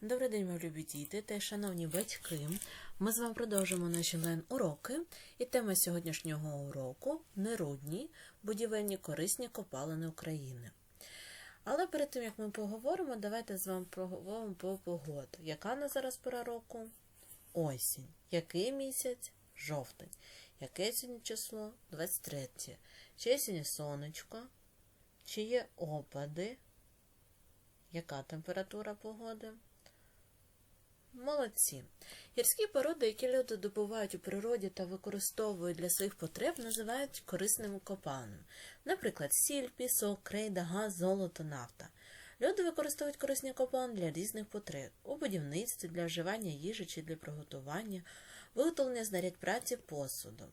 Добрий день, мої любі діти та шановні батьки. Ми з вами продовжимо наші лайн-уроки. І тема сьогоднішнього уроку нерудні будівельні корисні копалини України. Але перед тим, як ми поговоримо, давайте з вами поговоримо про погоду. Яка на зараз пора року? Осінь. Який місяць? Жовтень. Яке сьогодні число? 23. Чи сьогодні сонечко? Чи є опади? Яка температура погоди? Молодці. Гірські породи, які люди добувають у природі та використовують для своїх потреб, називають корисними копалинами. Наприклад, сіль, пісок, крейда, газ, золото, нафта. Люди використовують корисні копалини для різних потреб у будівництві, для вживання їжі чи для приготування, виготовлення знарядь праці, посуду.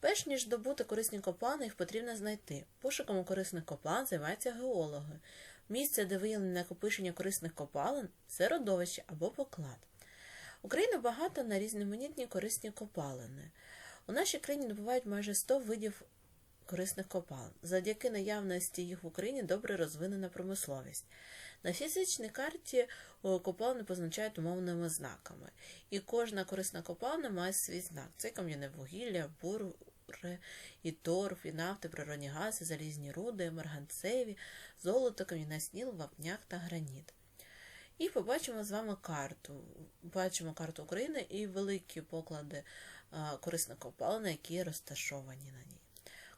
Перш ніж добути корисні копалини, їх потрібно знайти. Пошуком корисних копалин займаються геологи. Місце, де виявлено накопичення корисних копалин це родовище або поклад. Україна багата на різноманітні корисні копалини. У нашій країні добувають майже 100 видів корисних копалин. Завдяки наявності їх в Україні добре розвинена промисловість. На фізичній карті копалини позначають умовними знаками, і кожна корисна копалина має свій знак. Це кам'яне вугілля, буре, і торф, і нафти, природні гази, залізні руди, марганцеві, золото, кам'яна сніл, вапняк та граніт. І побачимо з вами карту. Бачимо карту України і великі поклади корисних копалин, які розташовані на ній.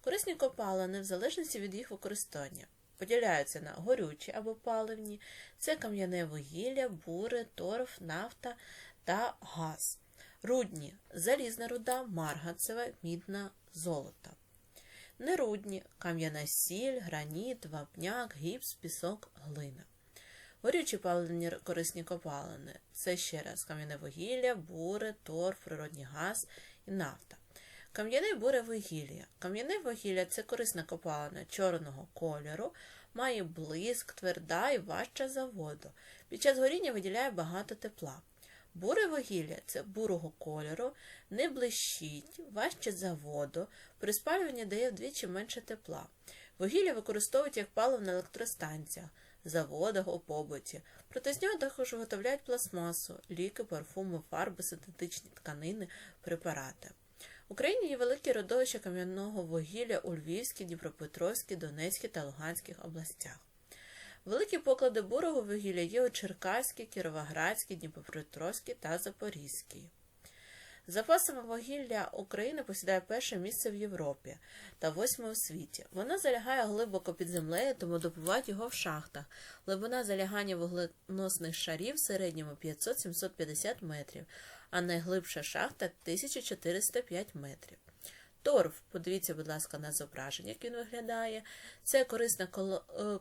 Корисні копалини, в залежності від їх використання, поділяються на горючі або паливні, це кам'яне вугілля, бури, торф, нафта та газ. Рудні залізна руда, марганцева, мідна, золото. Нерудні кам'яна сіль, граніт, вапняк, гіпс, пісок, глина. Горючі паливні корисні копалини це ще раз кам'яне вугілля, бури, торф, природний газ і нафта. Кам'яне буре вугілля. Кам'яне вугілля це корисна копалина чорного кольору, має блиск, тверда і важча за воду. Під час горіння виділяє багато тепла. Буре вугілля це бурого кольору, не блищить, важче за воду, при спалюванні дає вдвічі менше тепла. Вугілля використовують як паливо на електростанціях, заводах у побуті. Проте з нього також виготовляють пластмасу, ліки, парфуми, фарби, синтетичні тканини, препарати. В Україні є великі родовища кам'яного вугілля у Львівській, Дніпропетровській, Донецькій та Луганських областях. Великі поклади бурого вугілля є у Черкаській, Кіровоградській, Дніпропетровській та Запорізькій. Запасами вугілля Україна посідає перше місце в Європі та восьме у світі. Воно залягає глибоко під землею, тому добувають його в шахтах. Глибина залягання вугленосних шарів в середньому 500-750 метрів, а найглибша шахта 1405 метрів. Торф, подивіться, будь ласка, на зображення, як він виглядає. Це корисна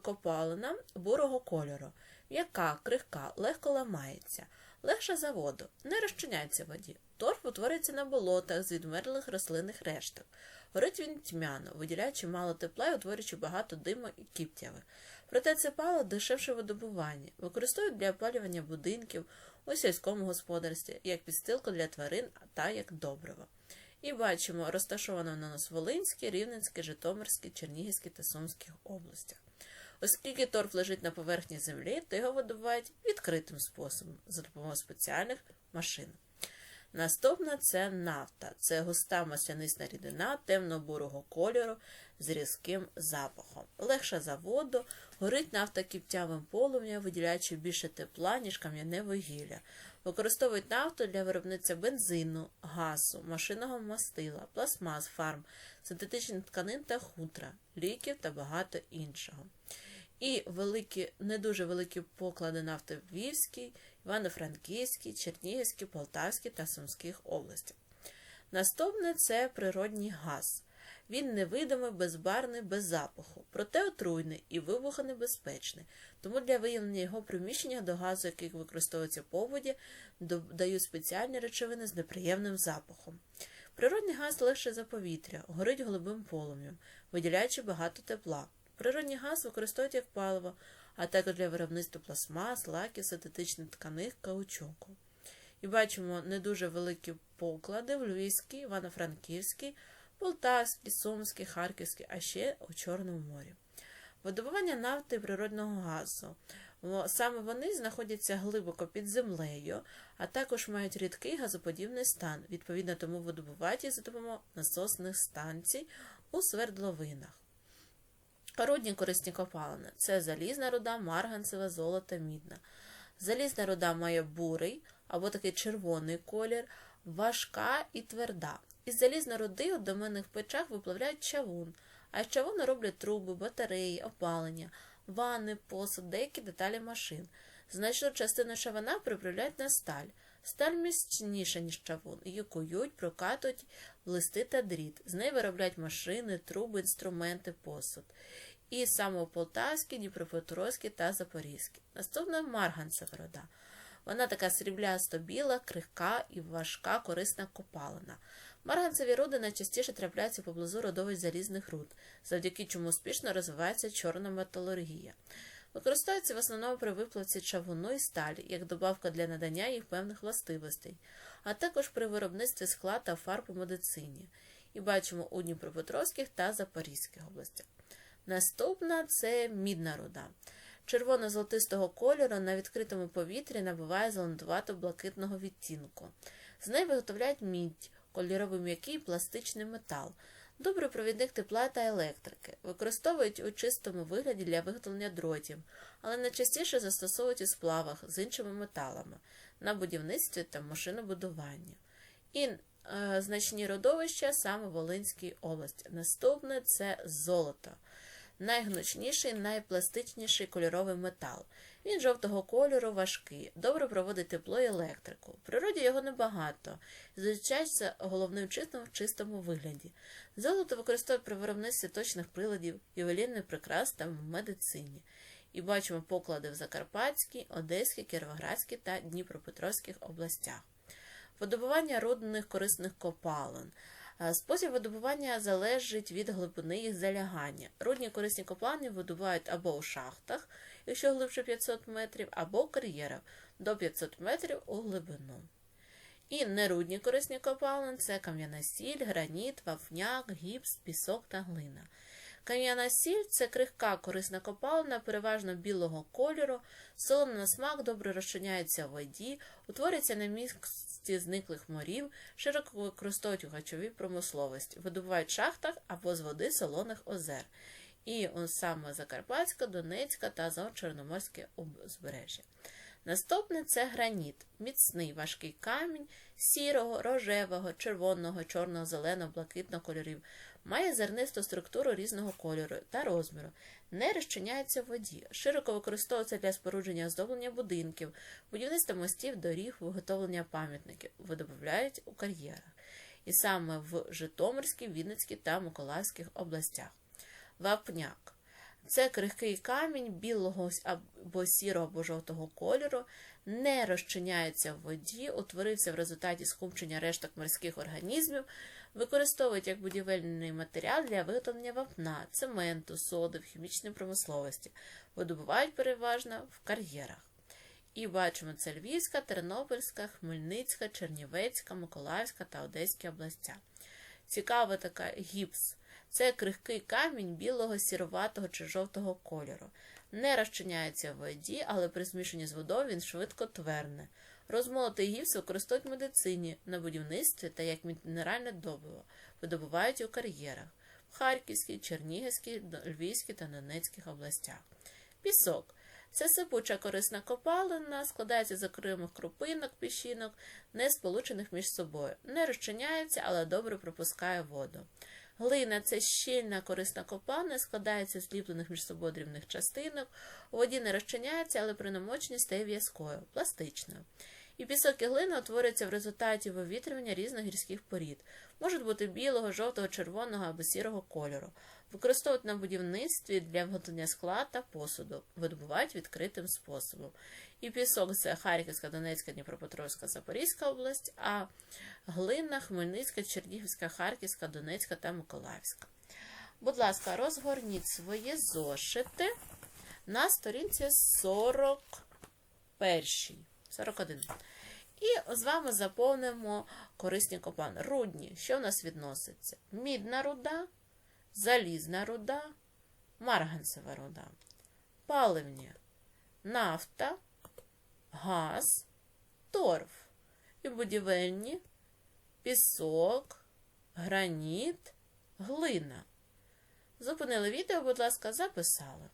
копалина бурого кольору, м'яка, крихка, легко ламається, легша за воду, не розчиняється в воді. Торф утворюється на болотах з відмерлих рослинних решток. Горить він тьмяно, виділяючи мало тепла і утворюючи багато диму і кіптяви. Проте це пало дешевше видобування, використовують для опалювання будинків у сільському господарстві, як підстилку для тварин та як добриво. І бачимо, розташовано на нас Волинській, Рівненській, Житомирській, Чернігівській та Сумських областях. Оскільки торф лежить на поверхні землі, то його видобувають відкритим способом за допомогою спеціальних машин. Наступна це нафта. Це густа маслянисна рідина темно-бурого кольору з різким запахом. Легша за воду, горить нафта кіптявим полум'ям, виділяючи більше тепла, ніж кам'яне вугілля. Використовують нафту для виробництва бензину, газу, машинного мастила, пластмас, фарм, синтетичних тканин та хутра, ліків та багато іншого. І великі, не дуже великі поклади нафти в Львівській, Івано-Франківській, Чернігівській, Полтавській та Сумських областях. Наступне це природній газ. Він невидимий, безбарний, без запаху, проте отруйний і вибухонебезпечний. Тому для виявлення його приміщення до газу, який використовується по воді, додають спеціальні речовини з неприємним запахом. Природний газ легше за повітря, горить голубим полум'ям, виділяючи багато тепла. Природний газ використовують як паливо, а також для виробництва пластмас, лаків, синтетичних тканих, каучуку. І бачимо не дуже великі поклади в Львівській, Івано-Франківській, Полтавській, Сумській, Харківській, а ще у Чорному морі. Видобування нафти і природного газу. Саме вони знаходяться глибоко під землею, а також мають рідкий газоподібний стан, відповідно тому видобувають за допомогою насосних станцій у свердловинах. Рудні корисні копалини це залізна руда, марганцева, золото, мідна. Залізна руда має бурий або такий червоний колір, важка і тверда. Із залізної руди у доменних печах виплавляють чавун, а з чавуну роблять труби, батареї, опалення, ванни, посуд, деякі деталі машин. Значну частину чавуна приправляють на сталь. Сталь міцніша, ніж чавун, її кують, прокатують листи та дріт. З неї виробляють машини, труби, інструменти, посуд. І саме Полтавські, Дніпропетровські та Запорізькі. Наступна марганцева рода. Вона така сріблясто біла, крихка і важка корисна копалина. Марганцеві руди найчастіше трапляються поблизу родовищ залізних руд, завдяки чому успішно розвивається чорна металургія. Використовується в основному при виплавці чавуну і сталі, як добавка для надання їх певних властивостей, а також при виробництві скла та фарб у медицині. І бачимо у Дніпропетровських та Запорізьких областях. Наступна це мідна руда. Червоно-золотистого кольору на відкритому повітрі набуває зеленувато-блакитного відтінку. З неї виготовляють мідь, кольоровий м'який пластичний метал, добрий провідник тепла та електрики, використовують у чистому вигляді для виготовлення дротів, але найчастіше застосовують у сплавах з іншими металами на будівництві та машинобудуванні. І е, значні родовища саме Волинській області. Наступне це золото найгнучніший, найпластичніший кольоровий метал. Він жовтого кольору важкий, добре проводить тепло і електрику. В природі його небагато, зустрічається головним чином в чистому вигляді. Золото використовують при виробництві точних приладів, ювелірних прикрас та в медицині. І бачимо поклади в Закарпатській, Одеській, Кіровоградській та Дніпропетровських областях. Видобування рудних корисних копалин. Е, Спосіб видобування залежить від глибини їх залягання. Рудні корисні копалини видобувають або у шахтах, якщо глибше 500 метрів, або в кар'єрах до 500 метрів у глибину. І нерудні корисні копалини це кам'яна сіль, граніт, вапняк, гіпс, пісок та глина. Кам'яна сіль це крихка корисна копалина, переважно білого кольору, солона на смак добре розчиняється в воді, утворюється на місці зниклих морів, широко використовують у гачовій промисловості, видобувають в шахтах або з води солоних озер. І он саме Закарпатська, Донецька та Чорноморське узбережжя. Наступне це граніт, міцний важкий камінь сірого, рожевого, червоного, чорного, зеленого, блакитного кольорів, має зернисту структуру різного кольору та розміру, не розчиняється в воді, широко використовується для спорудження оздоблення будинків, будівництва мостів, доріг, виготовлення пам'ятників, видобувають у кар'єрах. І саме в Житомирській, Вінницькій та Миколаївських областях. Вапняк. Це крихкий камінь білого або сірого або жовтого кольору, не розчиняється в воді, утворився в результаті скупчення решток морських організмів, використовують як будівельний матеріал для виготовлення вапна, цементу, соди в хімічній промисловості, видобувають переважно в кар'єрах. І бачимо, це Львівська, Тернопільська, Хмельницька, Чернівецька, Миколаївська та Одеська областя. Цікава така гіпс. Це крихкий камінь білого, сіроватого чи жовтого кольору. Не розчиняється в воді, але при змішанні з водою він швидко тверне. Розмолотий гіпс використовують в медицині, на будівництві та як мінеральне добиво, видобувають у кар'єрах в Харківській, Чернігівській, Львівській та Донецьких областях. Пісок. Це сипуча корисна копалина, складається з окремих крупинок, піщинок, не сполучених між собою. Не розчиняється, але добре пропускає воду. Глина це щільна корисна копалина, складається з зліплених між собою дрібних частинок, у воді не розчиняється, але при намоченні стає в'язкою, пластичною. І пісок і глина утворюються в результаті вивітрювання різних гірських порід, можуть бути білого, жовтого, червоного або сірого кольору. Використовують на будівництві для виготовлення скла та посуду, видобувають відкритим способом. І пісок це Харківська, Донецька, Дніпропетровська, Запорізька область, а глина, Хмельницька, Чернігівська, Харківська, Донецька та Миколаївська. Будь ласка, розгорніть свої зошити на сторінці 41. 41. І з вами заповнимо корисні копани. Рудні, що в нас відноситься? Мідна руда, залізна руда, марганцева руда. Паливні, нафта, газ, торф. І будівельні, пісок, граніт, глина. Зупинили відео, будь ласка, записали.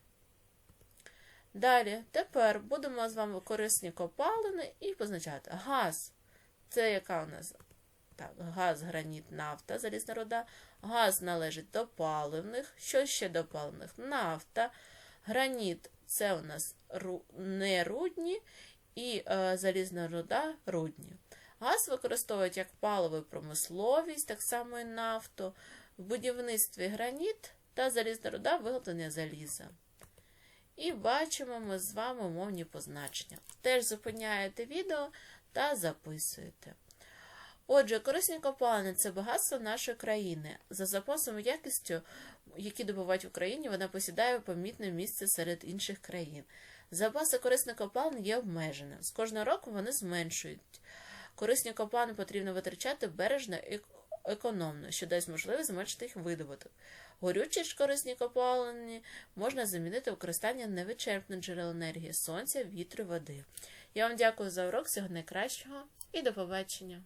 Далі, тепер будемо з вами корисні копалини і позначати газ. Це яка у нас? Так, газ, граніт, нафта, залізна руда. Газ належить до паливних. Що ще до паливних? Нафта. Граніт це у нас ру... нерудні і е, залізна руда рудні. Газ використовують як паливо промисловість, так само і нафту, в будівництві граніт та залізна руда виготовлення заліза. І бачимо ми з вами умовні позначення. Теж зупиняєте відео та записуєте. Отже, корисні копалини це багатство нашої країни. За запасом і якістю, які добувають в Україні, вона посідає помітне місце серед інших країн. Запаси корисних копалин є обмеженими. З кожного року вони зменшують. Корисні копалини потрібно витрачати бережно і економно, що дасть можливість зменшити їх видобуток. Горючі ж корисні копалини можна замінити використання невичерпних джерел енергії сонця, вітру, води. Я вам дякую за урок, всього найкращого і до побачення!